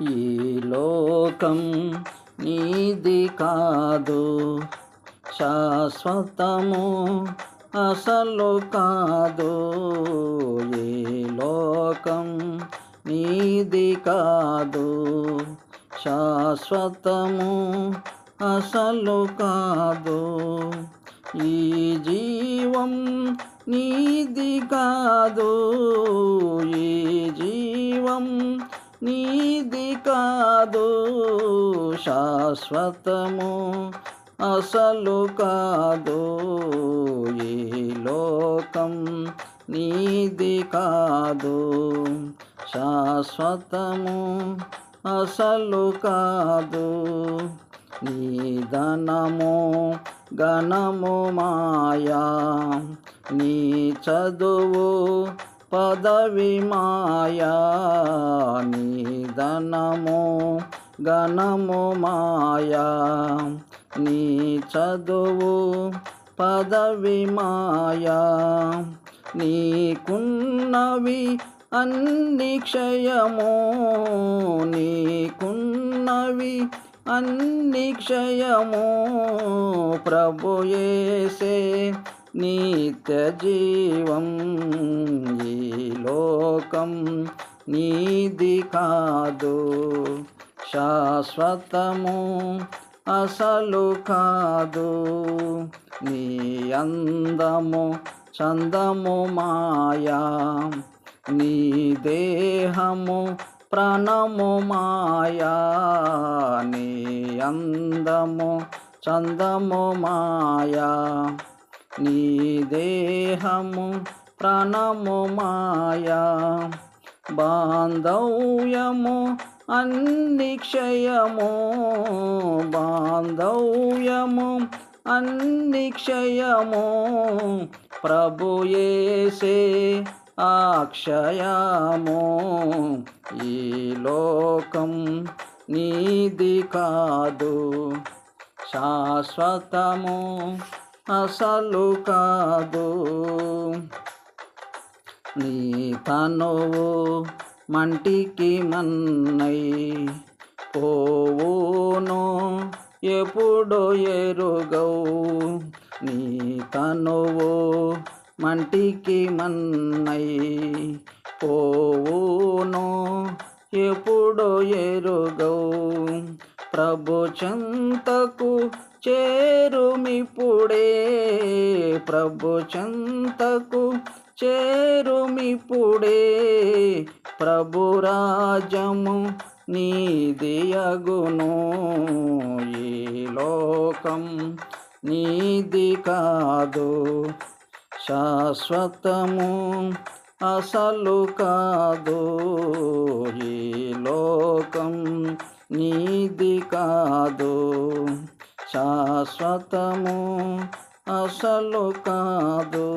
ఈ లోకం నీది కాదు. శాశ్వతము అసలు కాదు. ఈ లోకం నీది కాదు. శాశ్వతము అసలు కాదు. ఈ జీవం నీది కాదు. ఈ జీవం నీది కాదు శాశ్వతము అసలు కాదు ఈ లోకం. నీది కాదు శాశ్వతము అసలు కాదు. నీదనము గణము మాయా నీ చదువు పదవి మాయా నిధనము గణము మాయా. నీ చదువు పదవి మాయా నీకున్నవి అన్ని క్షయము. నీకున్నవి అన్ని క్షయము. ప్రభుయేసే నిత్య జీవం ఈ లోకం నీది కాదు. శాశ్వతము అసలు కాదు. నీ అందము చందము మాయా. నీ దేహము ప్రాణము మాయా. నీ అందము చందము మాయా. నీ దేహము ప్రాణము మాయా. బాంధవ్యము అన్ని క్షయము. బాంధవ్యము అన్ని క్షయము. ప్రభుయేసే అక్షయము ఈ లోకం నీది కాదు శాశ్వతము. అసలు కాదు. నీ తనువు మంటికి మన్నై పోవును ఎప్పుడు ఎరుగవు. నీ తనువు మంటికి మన్నై పోవును ఎప్పుడు ఎరుగవు. ప్రభు చెంతకు చేరుమిప్పుడే ప్రభు చెంతకు చేరుమిప్పుడే ప్రభు రాజము నీదియగును ఈ లోకం నీది కాదు. శాశ్వతము అసలు కాదు. శాశ్వతము అసలు కాదు.